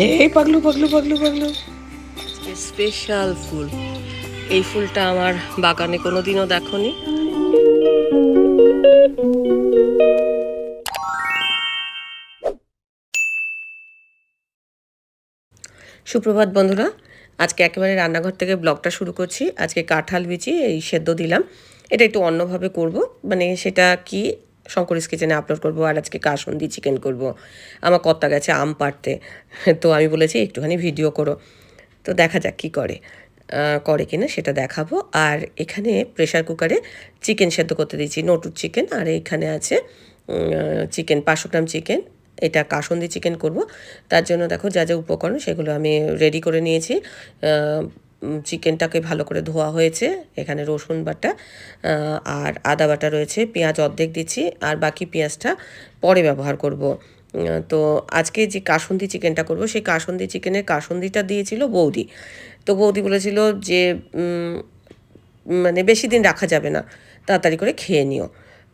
এই পাগলু পাগলু পাগলু পাগলু। স্পেশাল ফুল। এই ফুলটা আমার বাগানে কোনোদিনও দেখনি। সুপ্রভাত বন্ধুরা, আজকে একেবারে রান্নাঘর থেকে ব্লগটা শুরু করছি। আজকে কাঁঠাল বিচি, এই সেদ্ধ দিলাম। এটা একটু অন্যভাবে করব। মানে সেটা কি শঙ্করিস কিচেনে আপলোড করব আর আজকে কাসন্দি চিকেন করব। আমার কর্তা গেছে আম পাড়তে। তো আমি বলেছি, একটুখানি ভিডিও করো। তো দেখা যাক কী করে। করে কিনা সেটা দেখাবো। আর এখানে প্রেশার কুকারে চিকেন সেদ্ধ করতে দিয়েছি, নটুর চিকেন আর এখানে আছে চিকেন পাঁচশো গ্রাম চিকেন এটা কাসন্দি চিকেন করব। তার জন্য দেখো যা যা উপকরণ সেগুলো আমি রেডি করে নিয়েছি। চিকেনটাকে ভালো করে ধোয়া হয়েছে। এখানে রসুন বাটা আর আদা বাটা রয়েছে। পেঁয়াজ অর্ধেক দিচ্ছি, আর বাকি পেঁয়াজটা পরে ব্যবহার করব। তো আজকে যে কাসন্দি চিকেনটা করব, সেই কাসন্দি চিকেনের কাসন্দিটা দিয়েছিল বৌদি। তো বৌদি বলেছিল যে মানে বেশি দিন রাখা যাবে না, তাড়াতাড়ি করে খেয়ে নিও।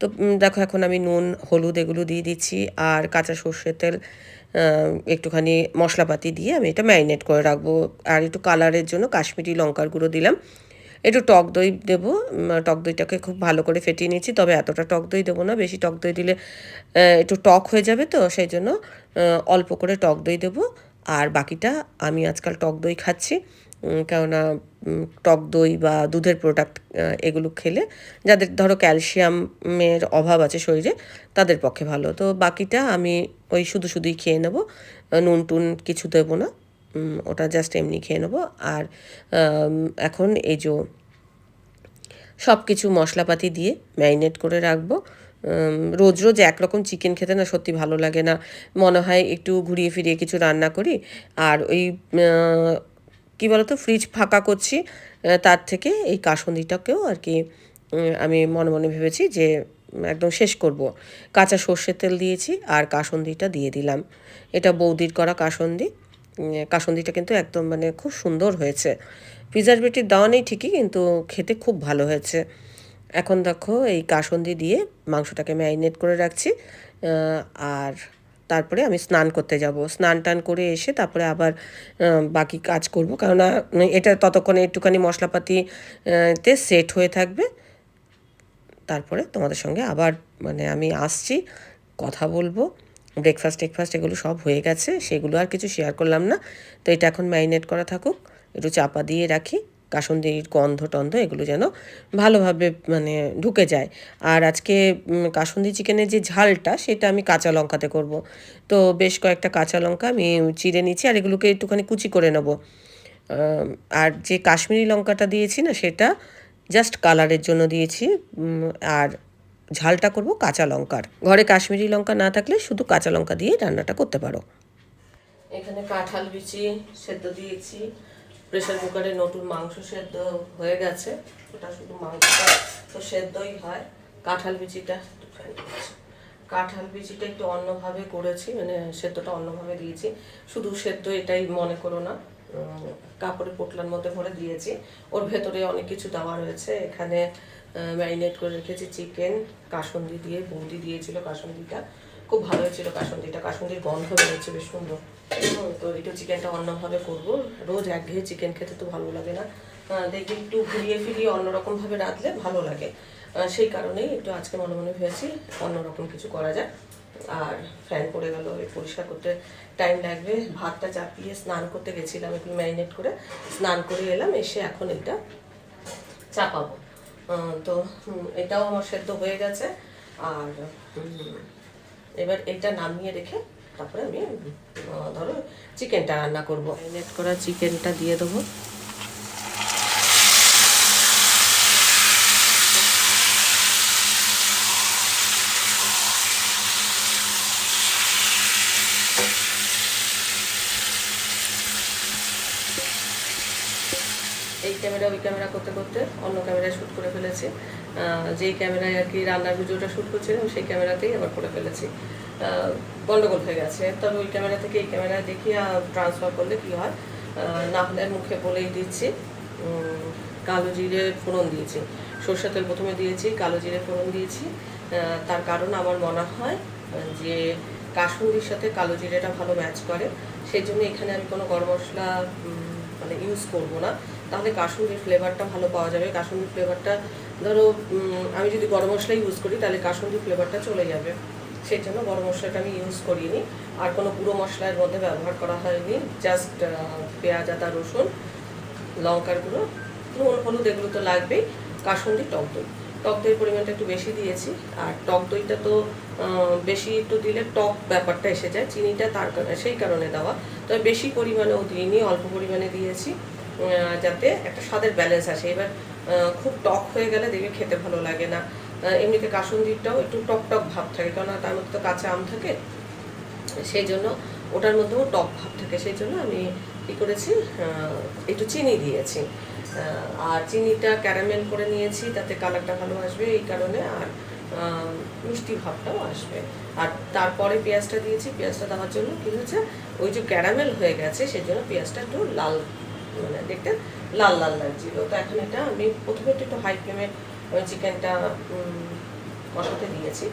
তো দেখো এখন আমি নুন, হলুদ এগুলো দিয়ে দিচ্ছি, আর কাঁচা সর্ষের তেল একটুখানি মশলাপাতি দিয়ে আমি এটা ম্যারিনেট করে রাখব। আর একটু কালারের জন্য কাশ্মীরি লঙ্কার গুঁড়ো দিলাম। একটু টক দই দেবো। টক দইটাকে খুব ভালো করে ফেটিয়ে নিয়েছি, তবে এতটা টক দই দেবো না। বেশি টক দই দিলে একটু টক হয়ে যাবে তো, সেই জন্য অল্প করে টক দই দেবো। আর বাকিটা আমি আজকাল টক দই খাচ্ছি। কেননা টক দই বা দুধের প্রোডাক্ট এগুলো খেলে যাদের, ধরো ক্যালসিয়ামের অভাব আছে শরীরে, তাদের পক্ষে ভালো। তো বাকিটা আমি ওই শুধু শুধুই খেয়ে নেব, নুন টুন কিছু দেবো না ওটা জাস্ট এমনি খেয়ে নেব। আর এখন এই যে সব কিছু মশলাপাতি দিয়ে ম্যারিনেট করে রাখব। রোজ রোজ একরকম চিকেন খেতে না সত্যি ভালো লাগে না। মনে হয় একটু ঘুরিয়ে ফিরিয়ে কিছু রান্না করি। আর ওই কী বলতো ফ্রিজ ফাঁকা করছি। তার থেকে এই কাসন্দিটাকেও আর কি আমি মনে মনে ভেবেছি যে একদম শেষ করব। কাঁচা সর্ষের তেল দিয়েছি আর কাসন্দিটা দিয়ে দিলাম। এটা বৌদির করা কাসন্দি। কাসন্দিটা কিন্তু একদম মানে খুব সুন্দর হয়েছে। প্রিজারভেটিভ দেওয়া নেই ঠিকই, কিন্তু খেতে খুব ভালো হয়েছে। এখন দেখো এই কাসন্দি দিয়ে মাংসটাকে ম্যারিনেট করে রাখছি। আর তারপরে আমি স্নান করতে যাব। স্নান টান করে এসে তারপরে আবার বাকি কাজ করব। কেননা এটা ততক্ষণে একটুখানি মশলাপাতি তে সেট হয়ে থাকবে। তারপরে তোমাদের সঙ্গে আবার মানে আমি আসছি, কথা বলব। ব্রেকফাস্ট টেকফাস্ট এগুলো সব হয়ে গেছে, সেগুলো আর কিছু শেয়ার করলাম না। তো এটা এখন ম্যারিনেট করা থাকুক, একটু চাপা দিয়ে রাখি। কাসন্দির গন্ধ টন্ধ এগুলো যেন ভালোভাবে মানে ঢুকে যায়। আর আজকে কাসন্দি চিকেনের যে ঝালটা সেটা আমি কাঁচা লঙ্কাতে করব। তো বেশ কয়েকটা কাঁচা লঙ্কা আমি চিড়ে নিচ্ছি আর এগুলোকে একটুখানি কুচি করে নেব। আর যে কাশ্মীরি লঙ্কাটা দিয়েছি না সেটা জাস্ট কালারের জন্য দিয়েছি। আর ঝালটা করব কাঁচা লঙ্কার। ঘরে কাশ্মীরি লঙ্কা না থাকলে শুধু কাঁচা লঙ্কা দিয়ে রান্নাটা করতে পারো। এখানে কাঁঠাল বিচি সেদ্ধ দিয়েছি। প্রেশার কুকারে নতুন মাংস সেদ্ধ হয়ে গেছে। ওটা শুধু মাংসটা তো সেদ্ধই হয়। কাঁঠাল বিচিটা কাঁঠাল বিচিটা একটু অন্যভাবে করেছি মানে সেদ্ধটা অন্যভাবে দিয়েছি। শুধু সেদ্ধ এটাই মনে করো না কাপড়ে পোটলার মধ্যে ভরে দিয়েছি। ওর ভেতরে অনেক কিছু দেওয়া রয়েছে। এখানে ম্যারিনেট করে রেখেছি চিকেন কাসন্দি দিয়ে বৌদি দিয়েছিল কাসন্দিটা। খুব ভালো হয়েছিল কাসন্দিটা। কাসন্দির গন্ধ বেরোচ্ছে, বেশ সুন্দর। তো একটু চিকেনটা অন্যভাবে করব। রোজ একঘেয়ে চিকেন খেতে তো ভালো লাগে না। দেখি একটু ঘুরিয়ে ফিরিয়ে অন্যরকমভাবে রাঁধলে ভালো লাগে। সেই কারণেই একটু আজকে মনে মনে ভেবেছি অন্যরকম কিছু করা যায় আর ফ্যান পড়ে গেল পরিষ্কার করতে টাইম লাগবে। ভাতটা চাপিয়ে স্নান করতে গেছিলাম একটু ম্যারিনেট করে। স্নান করে এলাম, এসে এখন এটা চাপাবো। তো এটাও আমার সেদ্ধ হয়ে গেছে। আর এবার এটা নামিয়ে রেখে তারপরে আমি ধরো চিকেনটা রান্না করব। ম্যারিনেট করা চিকেনটা দিয়ে দেবো। এই ক্যামেরা ওই ক্যামেরা করতে করতে অন্য ক্যামেরায় শ্যুট করে ফেলেছি। যেই ক্যামেরায় আর কি রান্নার ভিডিওটা শ্যুট করছিলাম, সেই ক্যামেরাতেই আবার করে ফেলেছি। গন্ডগোল হয়ে গেছে। তবে ওই ক্যামেরা থেকে এই ক্যামেরায় দেখি ট্রান্সফার করলে কি হয়? না হলে মুখে বলেই দিচ্ছি। কালো জিরে ফোড়ন দিয়েছি। সর্ষে তেল প্রথমে দিয়েছি, কালো জিরে ফোড়ন দিয়েছি। তার কারণ আমার মনে হয় যে কাসুন্দির সাথে কালো জিরেটা ভালো ম্যাচ করে। সেই জন্য এখানে আমি কোনো গরম মশলা মানে ইউজ করব না। তাহলে কাসুন্দির ফ্লেভারটা ভালো পাওয়া যাবে। কাসুন্দির ফ্লেভারটা ধরো আমি যদি গরম মশলা ইউজ করি, তাহলে কাসুন্দির ফ্লেভারটা চলে যাবে। সেই জন্য গরম মশলাটা আমি ইউজ করিনি। আর কোনো গুঁড়ো মশলার মধ্যে ব্যবহার করা হয়নি। জাস্ট পেঁয়াজ, আদা, রসুন, লঙ্কার গুঁড়ো, নুন, হলুদ এগুলো তো লাগবেই। কাসুন্দি টক দই। টক দইয়ের পরিমাণটা একটু বেশি দিয়েছি। আর টক দইটা তো বেশি একটু দিলে টক ব্যাপারটা এসে যায়। চিনিটা তার সেই কারণে দেওয়া। তবে বেশি পরিমাণেও দিইনি, অল্প পরিমাণে দিয়েছি। যাতে একটা স্বাদের ব্যালেন্স আসে। এবার খুব টক হয়ে গেলে দেখবে খেতে ভালো লাগে না। এমনিতে কাসুন্দিরটাও একটু টক টক ভাব থাকে কারণ তার মধ্যে তো কাঁচা আম থাকে। সেই জন্য ওটার মধ্যেও টক ভাব থাকে। সেই জন্য আমি কী করেছি একটু চিনি দিয়েছি। আর চিনিটা ক্যারামেল করে নিয়েছি, তাতে কালারটা ভালো আসবে এই কারণে, আর মিষ্টি ভাবটাও আসবে। আর তারপরে পেঁয়াজটা দিয়েছি। পেঁয়াজটা দেওয়ার জন্য কী হচ্ছে ওই যে ক্যারামেল হয়ে গেছে, সেই জন্য পেঁয়াজটা একটু লাল মানে দেখতে লাল লাল লাগছিল। তো এখন এটা আমি প্রথমে একটু একটু হাই ফ্লেমে চিকেনটা কষাতে দিয়েছি।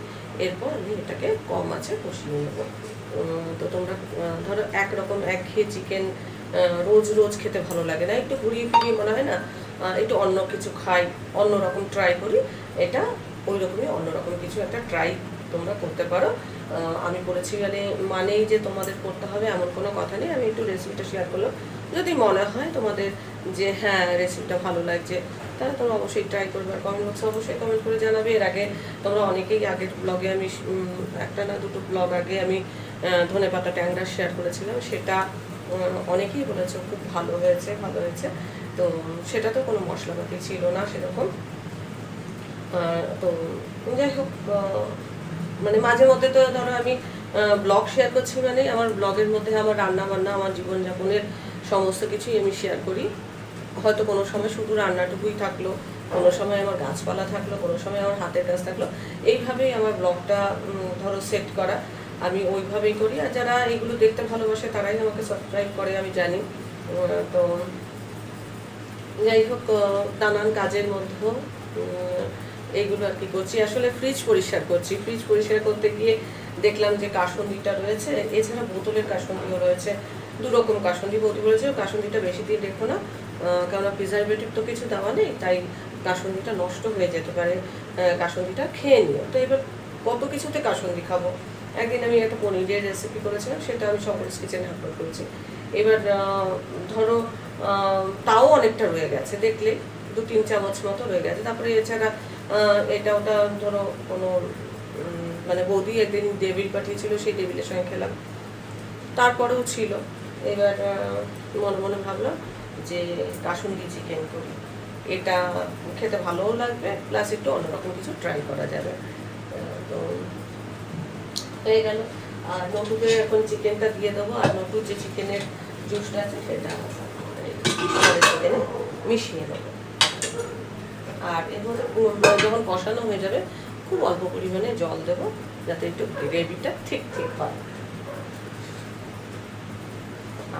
এরপর আমি এটাকে কম আছে কষিয়ে নেব। তো তোমরা ধরো একরকম একঘেয়ে চিকেন রোজ রোজ খেতে ভালো লাগে না। একটু ঘুরিয়ে ফিরিয়ে মনে হয় না একটু অন্য কিছু খাই, অন্য রকম ট্রাই করি, এটা ওই রকমই অন্যরকম কিছু একটা ট্রাই তোমরা করতে পারো। আমি করেছি মানে মানেই যে তোমাদের করতে হবে এমন কোনো কথা নেই। আমি একটু রেসিপিটা শেয়ার করলাম। যদি মনে হয় তোমাদের যে হ্যাঁ রেসিপিটা ভালো লাগছে, তাহলে তোমরা অবশ্যই ট্রাই করবে আর কমেন্ট বক্সে অবশ্যই কমেন্ট করে জানাবে। এর আগে তোমরা অনেকেই আগের ব্লগে আমি একটা না দুটো ব্লগ আগে আমি ধনে পাতা ট্যাংরা শেয়ার করেছিলাম। সেটা অনেকেই বলেছে খুব ভালো হয়েছে ভালো হয়েছে। তো, সেটা তো কোনো মশলাপাতি ছিল না সেরকম। তো, যাই হোক মানে মাঝে মধ্যে তো ধরো আমি ব্লগ শেয়ার করছি মানে আমার ব্লগের মধ্যে আমার রান্না বান্না আমার জীবনযাপনের সমস্ত কিছুই আমি শেয়ার করি। হয়তো কোনো সময় শুধু রান্নাটুকুই থাকল, কোনো সময় আমার গাছপালা থাকল, কোনো সময় আমার হাতের কাজ থাকল। এইভাবেই আমার ব্লগটা ধরো সেট করা। আমি ওইভাবেই করি আর যারা এগুলো দেখতে ভালোবাসে তারাই আমাকে সাবস্ক্রাইব করে, আমি জানি। তো যাই হোক নানান কাজের মধ্যেও এইগুলো আর কি করছি। আসলে ফ্রিজ পরিষ্কার করছি। ফ্রিজ পরিষ্কার করতে গিয়ে দেখলাম যে কাসন্দিটা রয়েছে। এছাড়া বোতলের কাসন্দিও রয়েছে। দু রকম কাসন্দি বৌদি বলেছে, কাসন্দিটা বেশি দিন রেখো না। কেননা প্রিজারভেটিভ তো কিছু দেওয়া নেই, তাই কাসন্দিটা নষ্ট হয়ে যেতে পারে কাসন্দিটা খেয়ে নিও। তো এবার কত কিছুতে কাসন্দি খাব? একদিন আমি একটা পনিরের রেসিপি করেছিলাম, সেটা আমি সকলের কিচেনে আপলোড করেছি। এবার ধরো তাও অনেকটা রয়ে গেছে, দেখলে দু তিন চামচ মতো রয়ে গেছে। তারপরে এছাড়া এটা ওটা ধরো কোনো মানে বৌদি একদিন ডেবিল পাঠিয়েছিল, সেই টেবিলের সঙ্গে খেলাম। তারপরেও ছিল। এবার মনে মনে ভাবলাম যে কাসুন্দি চিকেন করি। এটা খেতে ভালোও লাগবে প্লাস একটু অন্যরকম কিছু ট্রাই করা যাবে। তো হয়ে গেল। আর নটুকে এখন চিকেনটা দিয়ে দেবো, আর নটুর যে চিকেনের জুসটা আছে সেটা চিকেনে মিশিয়ে দেবো। আর এর মধ্যে যখন কষানো হয়ে যাবে, খুব অল্প পরিমাণে জল দেবো, যাতে একটু গ্রেভিটা ঠিক ঠিক হয়।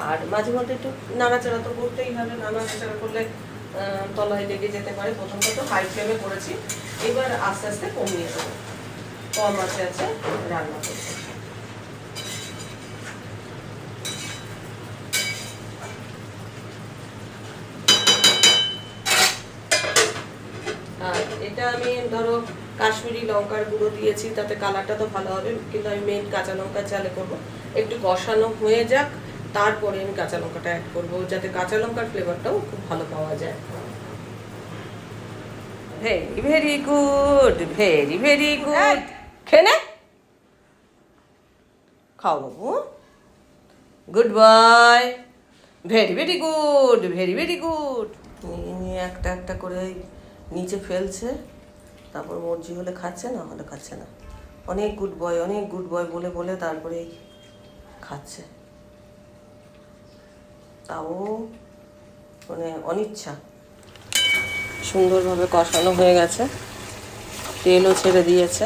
আর মাঝে মধ্যে একটু নাড়াচাড়া তো করতেই হবে, নাড়াচাড়া করলে তলায় লেগে যেতে পারে। প্রথমটা তো হাই ফ্লেমে করেছি এবার আস্তে আস্তে কমিয়ে দেবো। কম আছে আছে, রান্না আর এটা আমি, ধরো, কাশ্মীরি লঙ্কার গুঁড়ো দিয়েছি, তাতে কালারটা তো ভালো হবে, কিন্তু আমি মেন কাঁচা লঙ্কার চালে করব। একটু কষানো হয়ে যাক তারপরে আমি কাঁচা লঙ্কাটা অ্যাড করব যাতে কাঁচা লঙ্কার ফ্লেভারটাও খুব ভালো পাওয়া যায়। Very very good very very good খেনে খাও বাবু। Good boy very very good very very good নিয়ে একটা একটা করে নিচে ফেলছে। তারপর মর্জি হলে খাচ্ছে না হলে খাচ্ছে না। অনেক গুড বয় অনেক গুড বয় বলে বলে তারপরে খাচ্ছে। তাও মানে অনিচ্ছা। সুন্দরভাবে কষানো হয়ে গেছে। তেলও ছেড়ে দিয়েছে।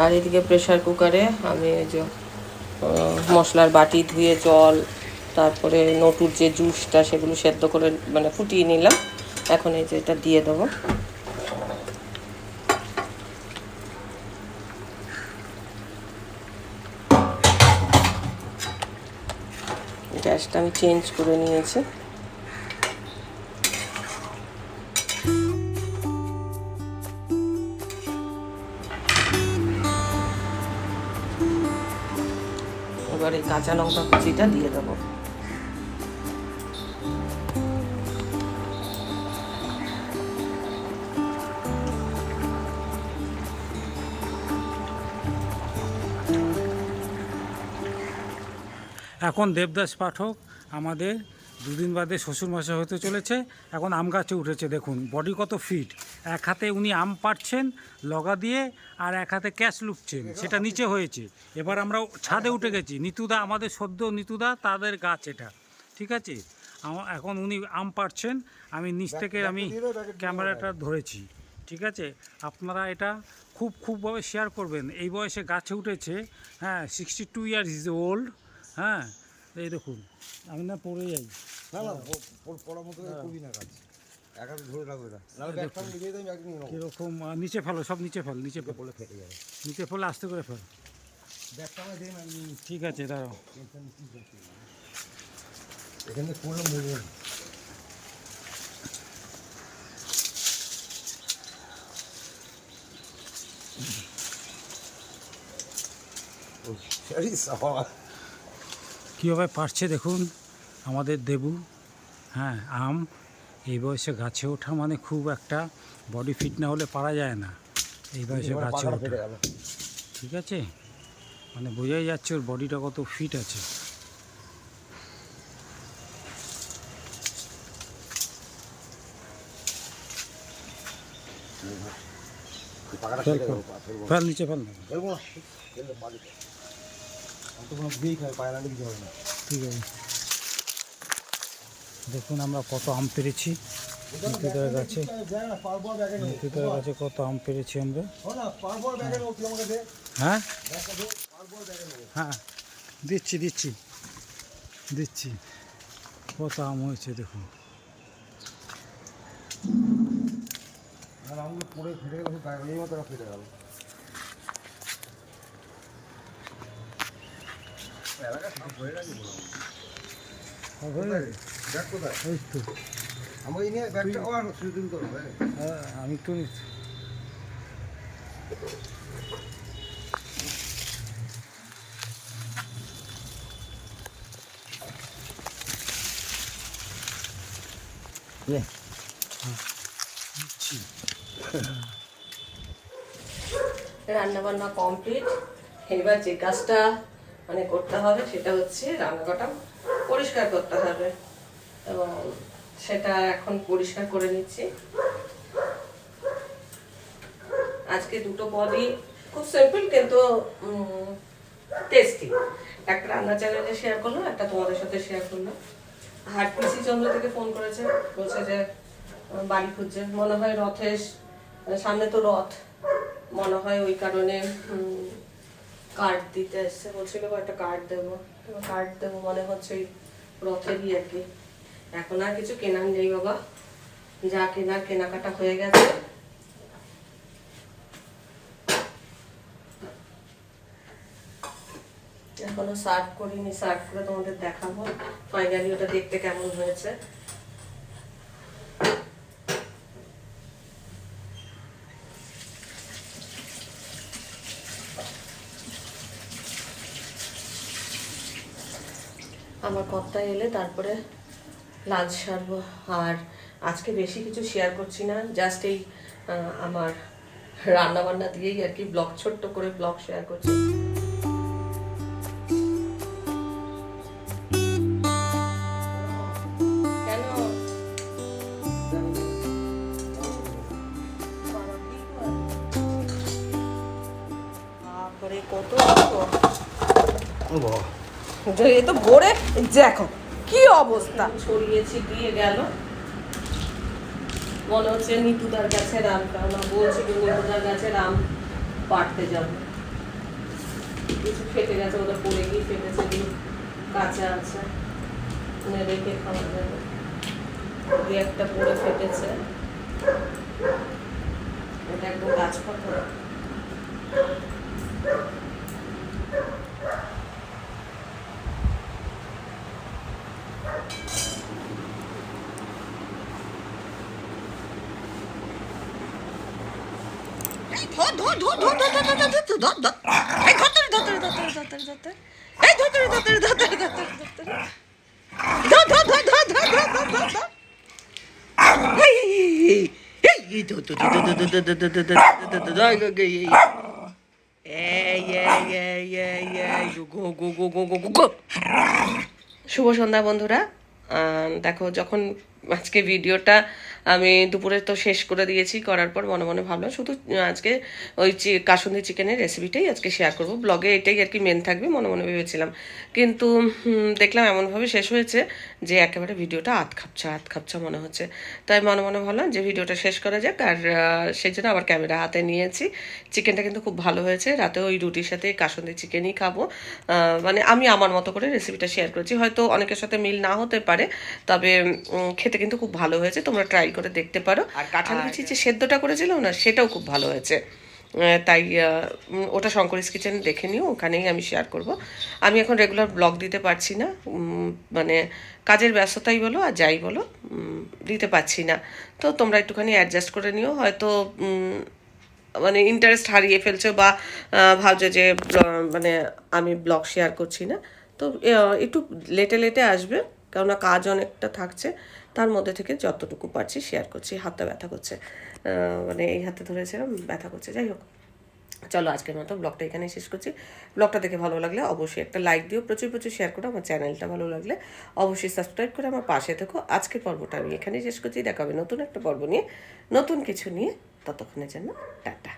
আর এদিকে প্রেশার কুকারে আমি যে মশলার বাটি ধুয়ে জল, তারপরে নটুর যে জুসটা সেগুলো সেদ্ধ করে মানে ফুটিয়ে নিলাম। এখন এই যে এটা দিয়ে দেবো। গ্যাসটা আমি চেঞ্জ করে নিয়েছি। এবার এই কাঁচা লঙ্কা কুচিটা দিয়ে দেবো। এখন দেবদাস পাঠক আমাদের দুদিন বাদে শ্বশুরমশাই হতে চলেছে। এখন আম গাছে উঠেছে দেখুন বডি কত ফিট এক হাতে উনি আম পাড়ছেন লগা দিয়ে আর এক হাতে ক্যাশ লুকছেন সেটা নিচে হয়েছে। এবার আমরা ছাদে উঠে গেছি। নিতুদা আমাদের সদ্য নিতুদা তাদের গাছ এটা। ঠিক আছে? এখন উনি আম পাড়ছেন আমি নিচ থেকে আমি ক্যামেরাটা ধরেছি। ঠিক আছে? আপনারা এটা খুব খুবভাবে শেয়ার করবেন। এই বয়সে গাছে উঠেছে হ্যাঁ sixty two years is old হ্যাঁ এই দেখুন আমি না পড়ে যাই। না মতো কাজ। কীরকম নিচে ফেলো সব নিচে ফেল নিচে ফেটে যাবে। নিচে ফেলে আস্তে করে ফেল। ঠিক আছে দাঁড়াও। এখানে কীভাবে পারছে দেখুন আমাদের দেবু হ্যাঁ আম এই বয়সে গাছে ওঠা মানে খুব একটা বডি ফিট না হলে পারা যায় না। এই বয়সে গাছে ওঠা। ঠিক আছে? মানে বোঝাই যাচ্ছে ওর বডিটা কত ফিট আছে। ফেল নিচে ফেল না ফেলব না ফেললে বাড়িতে আমি তো কোনো দিয়েই খাই পায়রা কিছু হবে না। ঠিক আছে। দেখুন আমরা কত আম পেরেছি। গাছে কত আম পেরেছি আমরা। হ্যাঁ? হ্যাঁ দিচ্ছি দিচ্ছি। দিচ্ছি। কত আম হয়েছে দেখুন। আর আমগুলো পড়ে ফেটে গেল এই মতো ফেটে গেল এলাকা সব হয়ে গেছে বলো। সব হয়ে গেছে? ব্যাগ কোথায় এই তো আমাকে এই নিয়ে ব্যাগটা ও আর শুধু তুমি করো হ্যাঁ হ্যাঁ, আমি নে রান্না বান্না কমপ্লিট। এবার যে কাজটা মানে করতে হবে, সেটা হচ্ছে রান্নাঘরটা পরিষ্কার করতে হবে। এবং সেটা এখন পরিষ্কার করে নিচ্ছি। আজকে দুটো পদই খুব সিম্পল কিন্তু টেস্টি একটা রান্না চ্যানেলে শেয়ার করল একটা তোমাদের সাথে শেয়ার করল হাট পিসি চন্দ্র থেকে ফোন করেছে, বলছে যে বাড়ি খুঁজছে। মনে হয় রথের সামনে তো রথ, মনে হয় ওই কারণে কার্ড দিতে এসছে, বলছিল একটা কার্ড দেবো। কার্ড দেবো মনে হচ্ছে ওই রথেরই আর কি। এখন আর কিছু কেনার নেই বাবা। যা কেনার কেনাকাটা হয়ে গেছে। এখনও সার্ভ করিনি সার্ভ করে তোমাদের দেখাবো। ফাইনালি ওটা দেখতে কেমন হয়েছে। আমার কর্তা এলে তারপরে লাঞ্চ সারবো। আর আজকে বেশি কিছু শেয়ার করছি না জাস্ট এই আমার রান্না বান্না দিয়েই আর কি ব্লগ ছোট্ট করে ব্লগ শেয়ার করছি। কত এ তো ভরে, দেখো, কি অবস্থা? ছড়িয়ে ছিটিয়ে গেল। মনে হচ্ছে নিতুদার কাছে রাম, কারণ বলছি যে নিতুদার কাছে রাম পাড়তে যাব। কিছু ফেটে গেছে, ওটা পড়ে গিয়ে ফেটেছে কি কাঁচা আছে। রেখে খাওয়া যাবে। দু একটা পড়ে ফেটেছে। এটা একদম গাছ পাতা। শুভ সন্ধ্যা বন্ধুরা। দেখো যখন আজকে ভিডিওটা আমি দুপুরে তো শেষ করে দিয়েছি, করার পর মনে মনে ভাবলাম শুধু আজকে ওই চি- কাসুন্দি চিকেনের রেসিপিটাই আজকে শেয়ার করব। ব্লগে এটাই আর কি মেন থাকবে মনে মনে ভেবেছিলাম। কিন্তু দেখলাম এমনভাবে শেষ হয়েছে যে একেবারে ভিডিওটা আধ খাপছা আধ খাপছা মনে হচ্ছে। তাই মনে মনে ভাবলাম যে ভিডিওটা শেষ করা যাক আর সেই জন্য আবার ক্যামেরা হাতে নিয়েছি। চিকেনটা কিন্তু খুব ভালো হয়েছে। রাতে ওই রুটির সাথে কাসুন্দি চিকেনই খাব। মানে আমি আমার মতো করে রেসিপিটা শেয়ার করেছি। হয়তো অনেকের সাথে মিল না হতে পারে, তবে খেতে কিন্তু খুব ভালো হয়েছে। তোমরা ট্রাই করে দেখতে পারো। আর কাঁঠাল বিচি যে সেদ্ধটা করেছিলাম না সেটাও খুব ভালো হয়েছে। তাই ওটা শঙ্করিস কিচেন দেখে নিও ওখানেই আমি শেয়ার করব। আমি এখন রেগুলার ব্লগ দিতে পারছি না মানে কাজের ব্যস্ততাই বলো আর যাই বলো দিতে পারছি না। তো তোমরা একটুখানি অ্যাডজাস্ট করে নিও হয়তো মানে ইন্টারেস্ট হারিয়ে ফেলছো বা ভাবছ যে মানে আমি ব্লগ শেয়ার করছি না। তো একটু লেটে লেটে আসবে কেননা কাজ অনেকটা থাকছে। তার মধ্যে থেকে যতটুকু পারছি শেয়ার করছি। হাতটা ব্যথা করছে। মানে এই হাতে ধরেছিলাম, ব্যথা করছে। যাই হোক, চলো আজকের মতো ব্লগটা এখানে শেষ করছি। ব্লগটা দেখে ভালো লাগলে অবশ্যই একটা লাইক দিও, প্রচুর প্রচুর শেয়ার করো, আমার চ্যানেলটা ভালো লাগলে অবশ্যই সাবস্ক্রাইব করে আমার পাশে থেকো। আজকের পর্বটা আমি এখানেই শেষ করছি। দেখা হবে নতুন একটা পর্ব নিয়ে। নতুন কিছু নিয়ে ততক্ষণের জন্য টাটা।